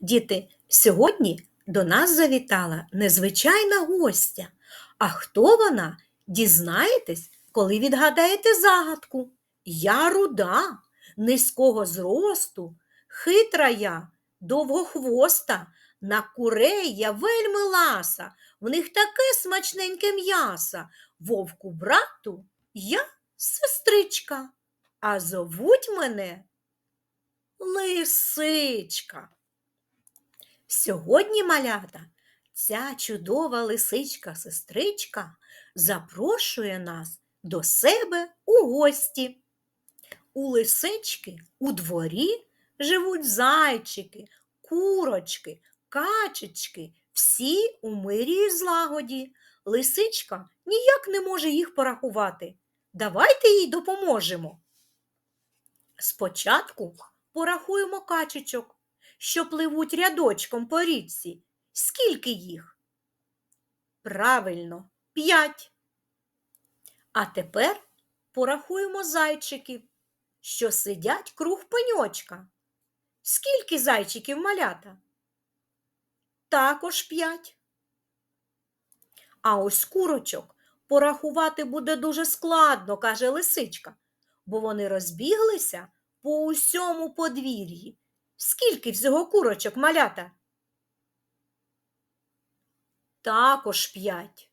Діти, сьогодні до нас завітала незвичайна гостя. А хто вона? Дізнаєтесь, коли відгадаєте загадку. Я руда, низького зросту, хитра я, довгохвоста, на курей я вельми ласа, в них таке смачненьке м'яса. Вовку брату я сестричка, а зовуть мене Лисичка. Сьогодні, малята, ця чудова лисичка-сестричка запрошує нас до себе у гості. У лисички у дворі живуть зайчики, курочки, качечки, всі у мирі і злагоді. Лисичка ніяк не може їх порахувати. Давайте їй допоможемо. Спочатку порахуємо качечок, що пливуть рядочком по річці. Скільки їх? Правильно, п'ять. А тепер порахуємо зайчиків, що сидять круг пеньочка. Скільки зайчиків малята? Також п'ять. А ось курочок порахувати буде дуже складно, каже лисичка, бо вони розбіглися по усьому подвір'ї. Скільки всього курочок малята? Також п'ять.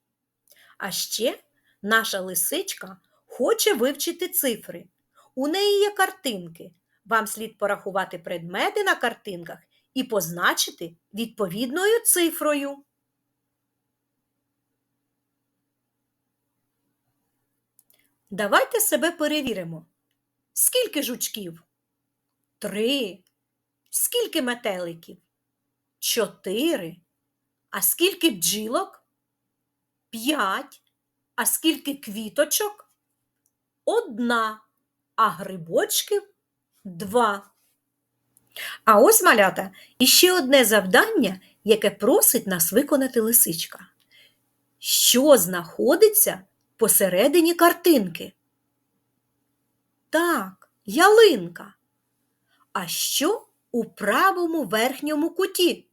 А ще наша лисичка хоче вивчити цифри. У неї є картинки. Вам слід порахувати предмети на картинках і позначити відповідною цифрою. Давайте себе перевіримо. Скільки жучків? Три. Скільки метеликів? Чотири. А скільки бджілок? П'ять. А скільки квіточок? Одна. А грибочків два. А ось малята іще одне завдання, яке просить нас виконати лисичка. Що знаходиться посередині картинки? Так, ялинка. А що у правому верхньому куті?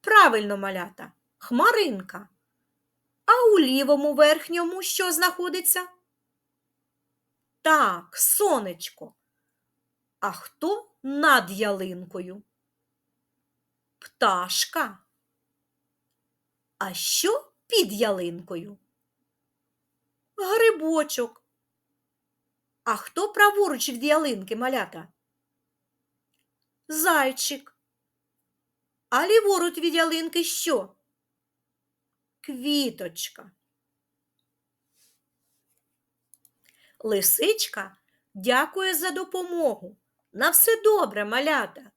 Правильно, малята, хмаринка. А у лівому верхньому що знаходиться? Так, сонечко. А хто над ялинкою? Пташка. А що під ялинкою? Грибочок. А хто праворуч від ялинки малята? Зайчик. А ліворуч від ялинки що? Квіточка. Лисичка дякує за допомогу. На все добре, малята.